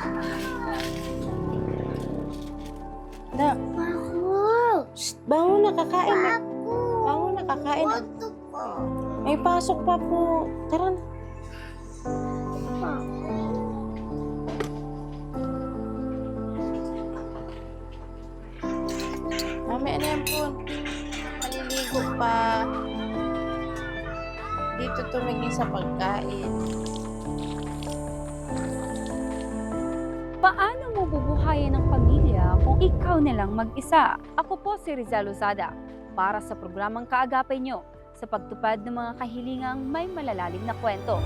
Da. Ako. Bango na kakain na. Bango na kakain na. May pasok pa po. Tara na. Mami, ano yan po? Maliligo pa. Dito tumingin sa pagkain. Paano mo bubuhayin ang pamilya kung ikaw nilang mag-isa? Ako po si Rizal Lozada para sa programang Kaagapay Nyo sa pagtupad ng mga kahilingang may malalalim na kwento.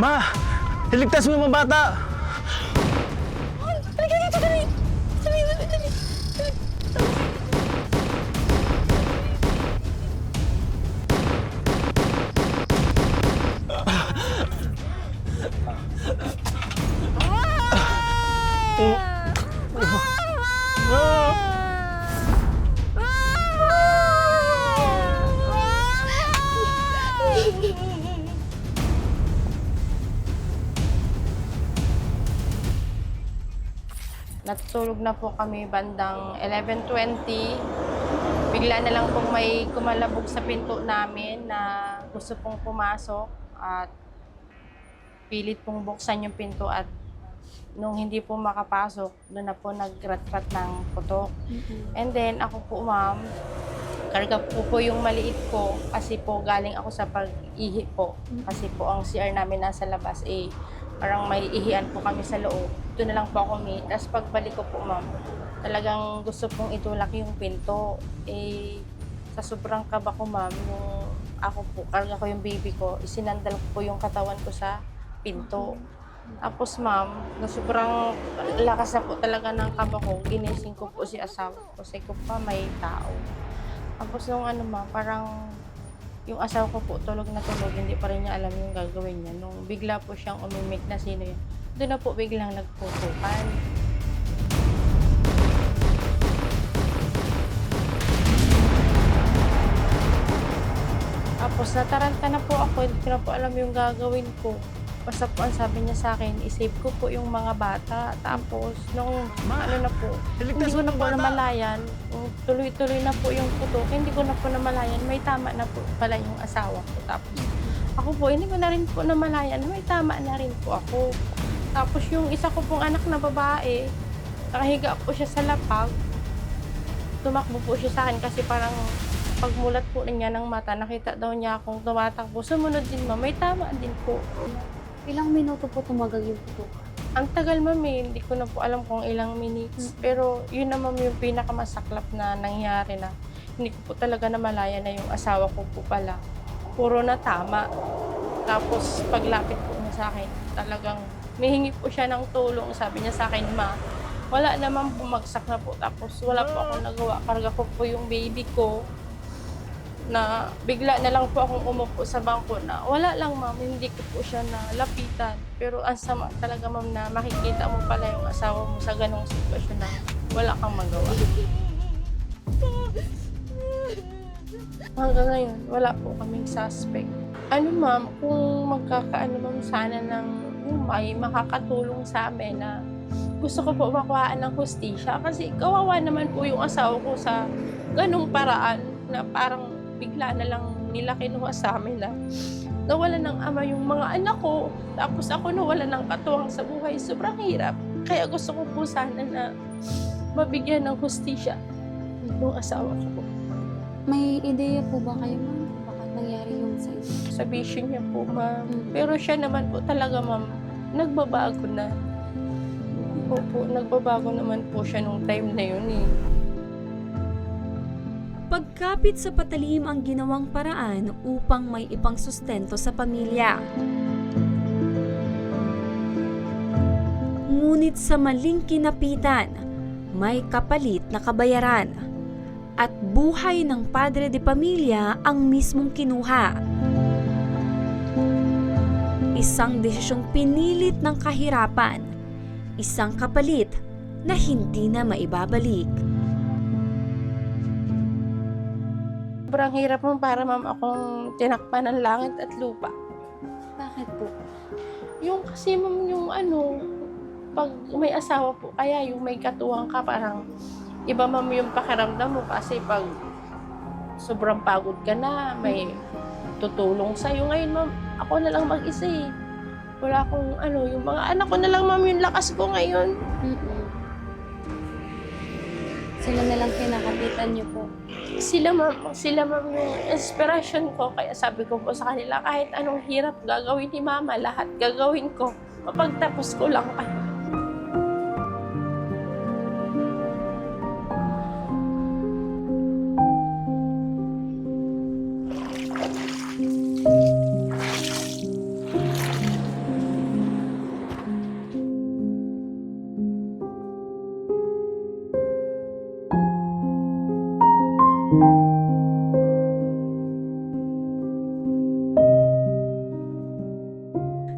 Ma! Iligtas mo yung mga bata! Halika dito! Dali! Dali! Dali! Dali! Natutulog na po kami bandang 11.20. Bigla na lang pong may kumalabog sa pinto namin na gusto pong pumasok at pilit pong buksan yung pinto at nung hindi po makapasok, doon na po nagrat-rat ng putok. And then ako po ma'am, karga po po yung maliit ko kasi po galing ako sa pag-ihi po. Kasi po ang CR namin nasa labas eh parang may ihian po kami sa loob. Doon na lang po ako may. Tapos pagbalik ko po ma'am, talagang gusto pong itulak yung pinto. Eh, sa sobrang kaba ko ma'am, yung ako po, karga ko yung baby ko, isinandal ko po yung katawan ko sa pinto. Tapos ma'am, na sobrang lakas na po talaga ng kaba ko, ginising ko po si asawa ko. Kasi ko pa may tao. Tapos nung ano ma'am, parang yung asawa ko po tulog na tulog, hindi pa rin niya alam yung gagawin niya. Nung bigla po siyang umimik na sino yun, doon na po biglang nagputukan. Tapos nataranta na po ako, hindi ko na po alam yung gagawin ko. Basta po ang sabi niya sa akin, isave ko po yung mga bata. Tapos nung ano na po, hindi ko na po bata! namalayan. Nung Tuloy-tuloy na po yung putok. Hindi ko na po namalayan. May tama na po pala yung asawa ko. Tapos ako po, hindi ko na rin po namalayan. May tama na rin po ako. Tapos yung isa ko pong anak na babae, nakahiga po siya sa lapag. Tumakbo po siya sa akin kasi parang pagmulat po niya ng mata, nakita daw niya akong tumatakbo. Sumunod din ma, may tama din po. Ilang minuto po tumagal yung putok? Ang tagal ma'am eh, hindi ko na po alam kung ilang minutes. Pero yun na ma'am yung pinakamasaklap na nangyari na hindi ko po talaga namalayan na yung asawa ko po pala. Puro na tama. Tapos paglapit po niya sa akin, talagang mihingi po siya ng tulong. Sabi niya sa akin, ma, wala naman bumagsak na po. Tapos wala po akong nagawa. Karga ko po yung baby ko na bigla na lang po akong umupo sa bangko na wala lang ma'am, hindi ko po siya nalapitan. Pero ang sama talaga ma'am na makikita mo pala yung asawa mo sa ganong sitwasyon na wala kang magawa. Hanggang ngayon, wala po kaming suspect. Ano ma'am, kung magkakaano ma'am sana ng may makakatulong sa amin na gusto ko po makuhaan ng hustisya kasi kawawa naman po yung asawa ko sa ganong paraan na parang bigla na lang nila kinuha sa amin na nawala ng ama yung mga anak ko. Tapos ako nawala ng katuwang sa buhay. Sobrang hirap. Kaya gusto ko po sana na mabigyan ng hustisya yung asawa ko. May ideya po ba kayo, ma'am? Bakit nangyari yung sa inyo? Sa vision niya po, ma'am. Mm. Pero siya naman po talaga, ma'am, nagbabago na. Opo, nagbabago naman po siya nung time na yun eh. Pagkapit sa patalim ang ginawang paraan upang may ipang sustento sa pamilya. Ngunit sa maling kinapitan, may kapalit na kabayaran. At buhay ng padre de pamilya ang mismong kinuha. Isang desisyong pinilit ng kahirapan. Isang kapalit na hindi na maibabalik. Sobrang hirap mo para ma'am akong tinakpan ng langit at lupa. Bakit po? Yung kasi ma'am yung ano, pag may asawa po, kaya yung may katuwang ka parang iba ma'am yung pakiramdam mo kasi pag sobrang pagod ka na, may tutulong sa'yo. Ngayon ma'am, ako na lang mag-isa eh. Wala akong ano, yung mga anak ko na lang ma'am yung lakas ko ngayon. Mm-mm. Sila na lang kinakapitan niyo po. Sila ma'am, sila ma'am yung inspiration ko. Kaya sabi ko po sa kanila, kahit anong hirap gagawin ni mama, lahat gagawin ko. Mapagtapos ko lang kayo.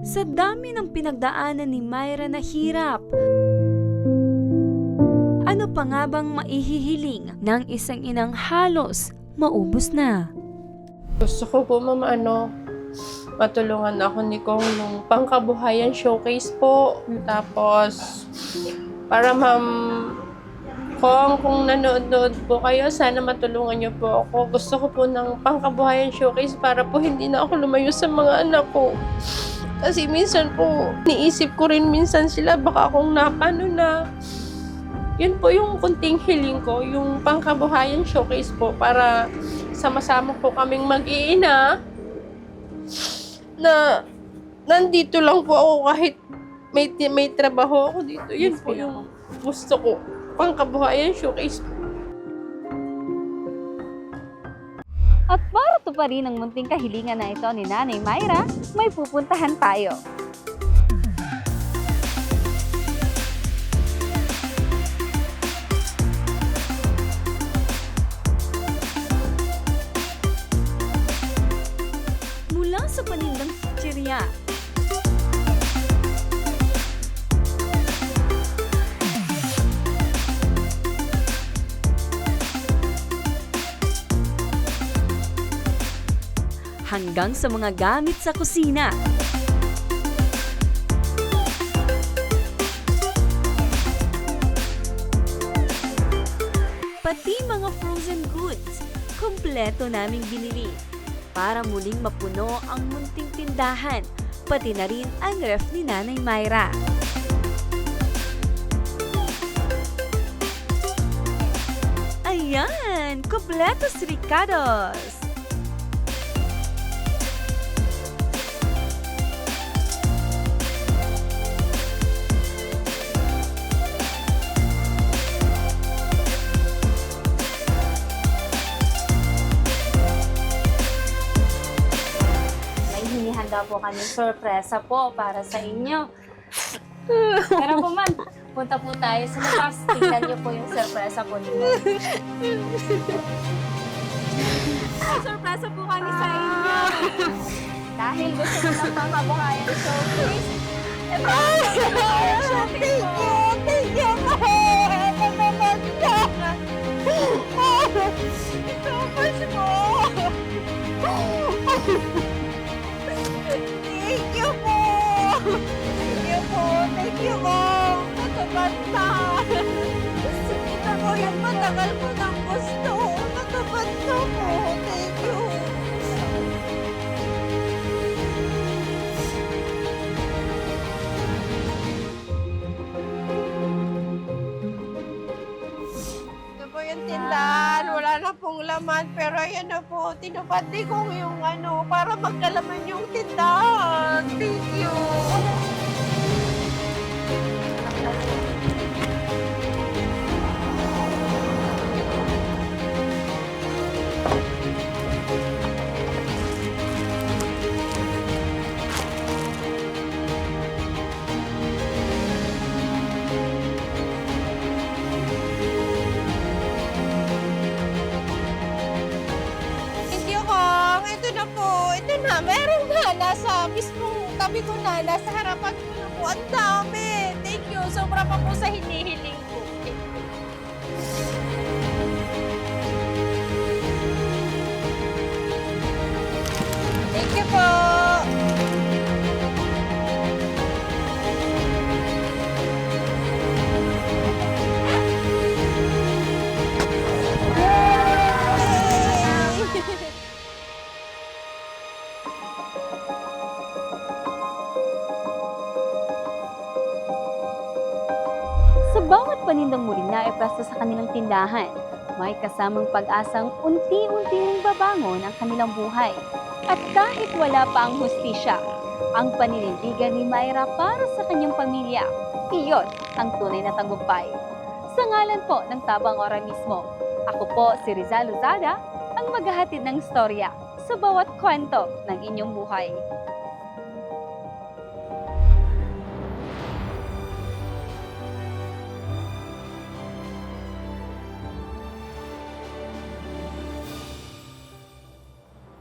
Sa dami ng pinagdaanan ni Myra na hirap, ano pa nga bang maihihiling ng isang inang halos maubos na? Gusto ko po ma'am, ano, matulungan ako ni Kong nung pangkabuhayan showcase po. Tapos, para ma'am, Kong, kung nanonood po kayo, sana matulungan niyo po ako. Gusto ko po ng pangkabuhayan showcase para po hindi na ako lumayo sa mga anak ko. Kasi minsan po, niisip ko rin minsan sila, baka akong napano na. Yun po yung kunting hiling ko, yung pangkabuhayan showcase po para sama-sama po kaming mag-iina na nandito lang po ako kahit may, may trabaho ako dito. Yun po yung gusto ko. Pangkabuhayan showcase po. At para to pa rin ang munting kahilingan na ito ni Nanay Myra, may pupuntahan tayo. Mula sa panindang chichirya, hanggang sa mga gamit sa kusina. Pati mga frozen goods, kumpleto naming binili para muling mapuno ang munting tindahan, pati na rin ang ref ni Nanay Myra. Ayan! Kompletos Ricados! May hinihanda po kami sorpresa po para sa inyo. Pero po man, punta po tayo sa labas. Tingnan niyo po yung sorpresa po ninyo. Sorpresa po kami sa inyo! Dahil gusto ko ng pangkabuhayan showcase, ito Thank you! Thank you laman. Pero ayan na po, tinupati ko yung ano, para magkalaman yung tindahan. Thank you. Tabi ko na. Nasa harapan ko na po. Ang dami. Thank you. Sobra pa po sa hinihiling ko. Thank you po. Yay! Panindang muling naipwesto sa kanilang tindahan, may kasamang pag-asang unti-unti ring babangon ang kanilang buhay. At kahit wala pa ang hustisya, ang paninindigan ni Myra para sa kanyang pamilya, iyon ang tunay na tagumpay. Sa ngalan po ng Tabang Ora mismo, ako po si Rizal Lozada, ang maghahatid ng storya sa bawat kwento ng inyong buhay.